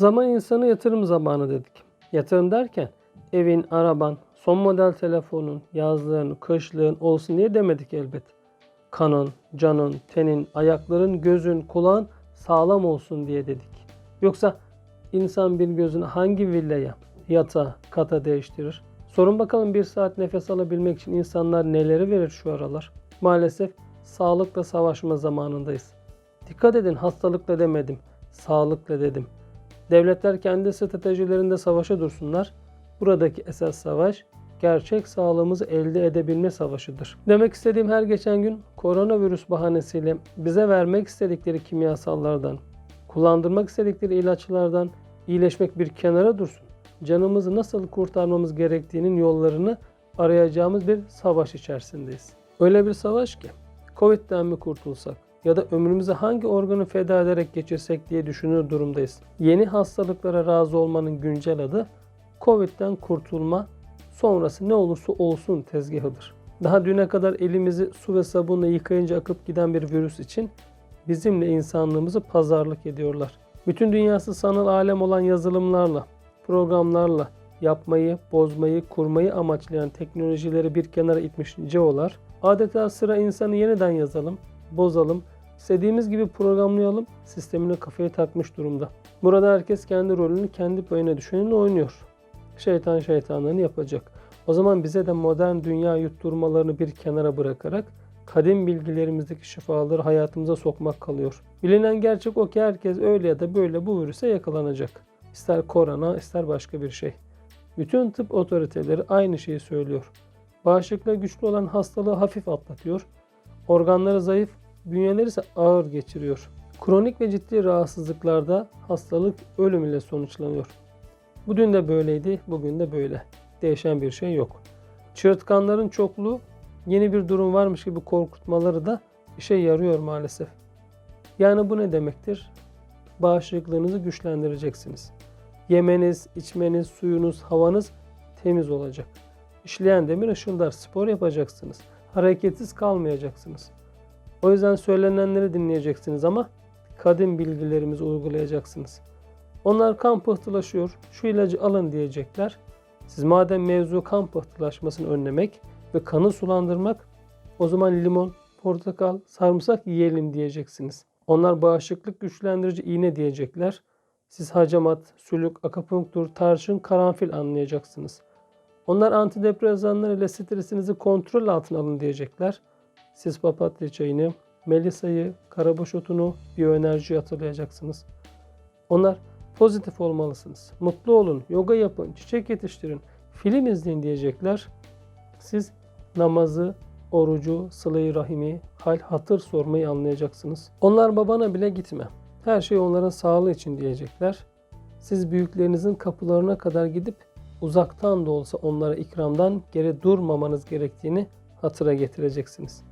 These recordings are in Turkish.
Zaman insanı yatırım zamanı dedik. Yatırım derken evin, araban, son model telefonun, yazlığın, kışlığın olsun diye demedik elbet. Kanın, canın, tenin, ayakların, gözün, kulağın sağlam olsun diye dedik. Yoksa insan bir gözünü hangi villaya, yata, kata değiştirir? Sorun bakalım bir saat nefes alabilmek için insanlar neleri verir şu aralar? Maalesef sağlıkla savaşma zamanındayız. Dikkat edin hastalıkla demedim, sağlıkla dedim. Devletler kendi stratejilerinde savaşa dursunlar. Buradaki esas savaş gerçek sağlığımızı elde edebilme savaşıdır. Demek istediğim her geçen gün koronavirüs bahanesiyle bize vermek istedikleri kimyasallardan, kullandırmak istedikleri ilaçlardan iyileşmek bir kenara dursun. Canımızı nasıl kurtarmamız gerektiğinin yollarını arayacağımız bir savaş içerisindeyiz. Öyle bir savaş ki Covid'den mi kurtulsak ya da ömrümüzü hangi organı feda ederek geçirsek diye düşünür durumdayız. Yeni hastalıklara razı olmanın güncel adı Covid'den kurtulma sonrası ne olursa olsun tezgahıdır. Daha düne kadar elimizi su ve sabunla yıkayınca akıp giden bir virüs için bizimle insanlığımızı pazarlık ediyorlar. Bütün dünyası sanal alem olan yazılımlarla, programlarla yapmayı, bozmayı, kurmayı amaçlayan teknolojileri bir kenara itmiş ceolar, adeta sıra insanı yeniden yazalım, bozalım, istediğimiz gibi programlayalım sistemine kafayı takmış durumda. Burada herkes kendi rolünü kendi payına düşenini oynuyor. Şeytan şeytanlığını yapacak. O zaman bize de modern dünya yutturmalarını bir kenara bırakarak kadim bilgilerimizdeki şifaları hayatımıza sokmak kalıyor. Bilinen gerçek o ki herkes öyle ya da böyle bu virüse yakalanacak. İster korona ister başka bir şey. Bütün tıp otoriteleri aynı şeyi söylüyor. Bağışıklığı güçlü olan hastalığı hafif atlatıyor. Organları zayıf, bünyeleri ise ağır geçiriyor. Kronik ve ciddi rahatsızlıklarda hastalık ölüm ile sonuçlanıyor. Bu dün de böyleydi, bugün de böyle. Değişen bir şey yok. Çığırtkanların çokluğu yeni bir durum varmış gibi korkutmaları da işe yarıyor maalesef. Yani bu ne demektir? Bağışıklığınızı güçlendireceksiniz. Yemeniz, içmeniz, suyunuz, havanız temiz olacak. İşleyen demir ışıldar. Spor yapacaksınız. Hareketsiz kalmayacaksınız. O yüzden söylenenleri dinleyeceksiniz ama kadim bilgilerimizi uygulayacaksınız. Onlar kan pıhtılaşıyor, şu ilacı alın diyecekler. Siz madem mevzu kan pıhtılaşmasını önlemek ve kanı sulandırmak, o zaman limon, portakal, sarımsak yiyelim diyeceksiniz. Onlar bağışıklık güçlendirici iğne diyecekler. Siz hacamat, sülük, akupunktur, tarçın, karanfil anlayacaksınız. Onlar antidepresanlar ile stresinizi kontrol altına alın diyecekler. Siz papatya çayını, melisayı, karabaş otunu, biyoenerjiyi hatırlayacaksınız. Onlar pozitif olmalısınız. Mutlu olun, yoga yapın, çiçek yetiştirin, film izleyin diyecekler. Siz namazı, orucu, sıla-i rahimi, hal hatır sormayı anlayacaksınız. Onlar babana bile gitme. Her şey onların sağlığı için diyecekler. Siz büyüklerinizin kapılarına kadar gidip uzaktan da olsa onlara ikramdan geri durmamanız gerektiğini hatıra getireceksiniz.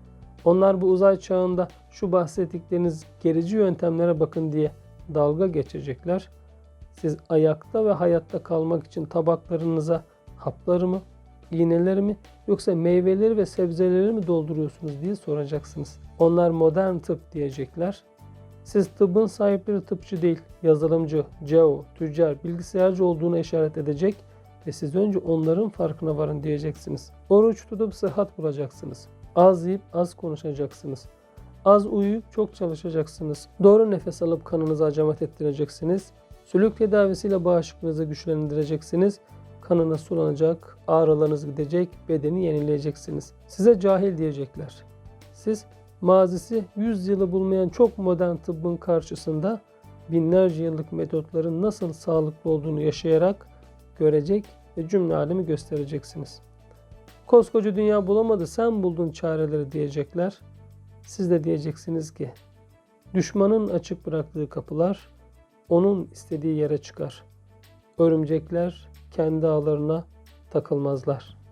Onlar bu uzay çağında şu bahsettikleriniz gerici yöntemlere bakın diye dalga geçecekler. Siz ayakta ve hayatta kalmak için tabaklarınıza hapları mı, iğneleri mi yoksa meyveleri ve sebzeleri mi dolduruyorsunuz diye soracaksınız. Onlar modern tıp diyecekler. Siz tıbbın sahipleri tıpçı değil, yazılımcı, CEO, tüccar, bilgisayarcı olduğunu işaret edecek ve siz önce onların farkına varın diyeceksiniz. Oruç tutup sıhhat bulacaksınız. Az yiyip az konuşacaksınız. Az uyuyup çok çalışacaksınız. Doğru nefes alıp kanınızı acamat ettireceksiniz. Sülük tedavisiyle bağışıklığınızı güçlendireceksiniz. Kanınız sulanacak, ağrılarınız gidecek, bedeni yenileyeceksiniz. Size cahil diyecekler. Siz mazisi 100 yılı bulmayan çok modern tıbbın karşısında binlerce yıllık metotların nasıl sağlıklı olduğunu yaşayarak görecek ve cümle alemi göstereceksiniz. Koskoca dünya bulamadı sen buldun çareleri diyecekler. Siz de diyeceksiniz ki düşmanın açık bıraktığı kapılar onun istediği yere çıkar. Örümcekler kendi ağlarına takılmazlar.